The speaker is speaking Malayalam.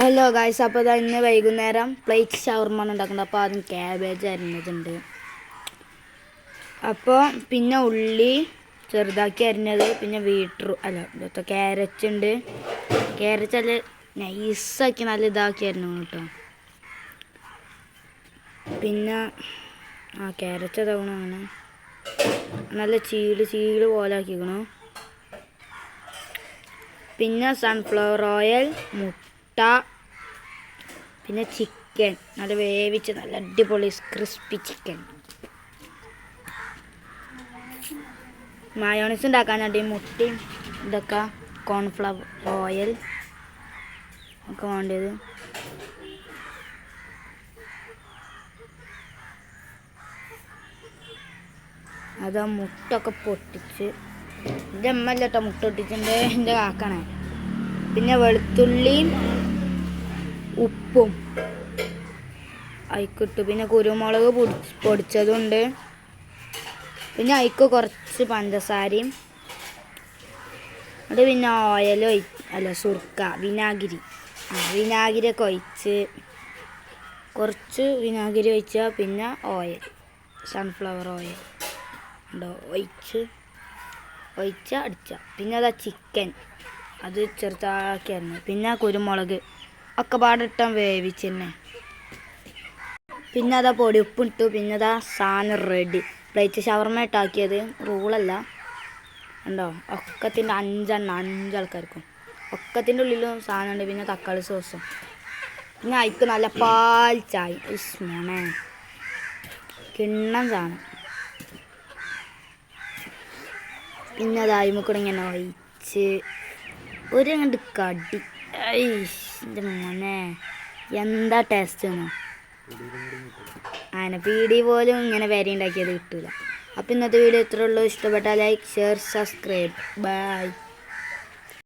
ഹലോ ഗായ്സ് അപ്പോൾ ഇതാ ഇന്ന് വൈകുന്നേരം പ്ലേറ്റ് ഷവർമാണ് ഉണ്ടാക്കുന്നത്. അപ്പോൾ ആദ്യം ക്യാബേജ് അരിഞ്ഞതുണ്ട്. അപ്പോൾ പിന്നെ ഉള്ളി ചെറുതാക്കി അരിഞ്ഞത്. പിന്നെ ബീട്രൂ അല്ല ഇതൊക്കെ ക്യാരറ്റ് ഉണ്ട്. ക്യാരറ്റ് നല്ല നൈസാക്കി നല്ല ഇതാക്കി അരിഞ്ഞു കേട്ടോ. പിന്നെ ആ ക്യാരറ്റ് തവണ നല്ല ചീട് ചീട് പോലെ ആക്കിക്കണു. പിന്നെ സൺഫ്ലവർ ഓയിൽ മുട്ട പിന്നെ ചിക്കൻ നല്ല വേവിച്ച് നല്ല അടിപൊളി ക്രിസ്പി ചിക്കൻ മയോണീസ് ഉണ്ടാക്കാനായിട്ട് മുട്ടയും ഇതൊക്കെ കോൺഫ്ലവർ ഓയിൽ ഒക്കെ വേണ്ടത്. അത് ആ മുട്ടൊക്കെ പൊട്ടിച്ച്. എന്റെ അമ്മ മുട്ട പൊട്ടിച്ചിന്റെ എന്റെ കാക്കണേ. പിന്നെ വെളുത്തുള്ളിയും ഉപ്പും. അയക്കിട്ടു പിന്നെ കുരുമുളക് പൊടി പൊടിച്ചതുണ്ട്. പിന്നെ അയിക്ക് കുറച്ച് പഞ്ചസാരയും. അത് പിന്നെ ഓയിൽ അല്ല സുർക്ക വിനാഗിരി. ആ വിനാഗിരിയൊക്കെ ഒഴിച്ച് കുറച്ച് വിനാഗിരി ഒഴിച്ചാൽ പിന്നെ ഓയിൽ സൺഫ്ലവർ ഓയിൽ ഉണ്ടോ? ഒഴിച്ച് ഒഴിച്ച അടിച്ച. പിന്നെ അതാ ചിക്കൻ അത് ചെറുതാക്കിയായിരുന്നു. പിന്നെ കുരുമുളക്. ഒക്കെ പാടിട്ടാൻ വേവിച്ച് തന്നെ പിന്നെ അതാ പൊടി ഉപ്പിട്ടു. പിന്നെ അതാ സാധനം റെഡി പ്ലേറ്റ് ഷവർമ ഇട്ടാക്കിയത് റൂളല്ല. ഉണ്ടോ ഒക്കത്തിന്റെ അഞ്ചെണ്ണം അഞ്ചാൾക്കാർക്കും. ഒക്കത്തിന്റെ ഉള്ളിലും സാധനമുണ്ട് പിന്നെ തക്കാളി സോസും പിന്നെ അയക്ക് നല്ല പാൽ ചായ. ഇസ് മോനെ കിണ്ണം സാധനം. പിന്നെ അതായ്മ കൂടെ ഇങ്ങനെ ഒഴിച്ച് ഒരു അങ്ങോട്ട് കടി. മോനെ. എന്താ ടേസ്റ്റ് ഒന്നും അങ്ങനെ പീടി പോലും ഇങ്ങനെ വരി ഉണ്ടാക്കിയത് കിട്ടൂല. അപ്പം ഇന്നത്തെ വീഡിയോ ഇത്രയുള്ളൂ ഇഷ്ടപ്പെട്ടാൽ ലൈക്ക് ഷെയർ സബ്സ്ക്രൈബ് ബൈ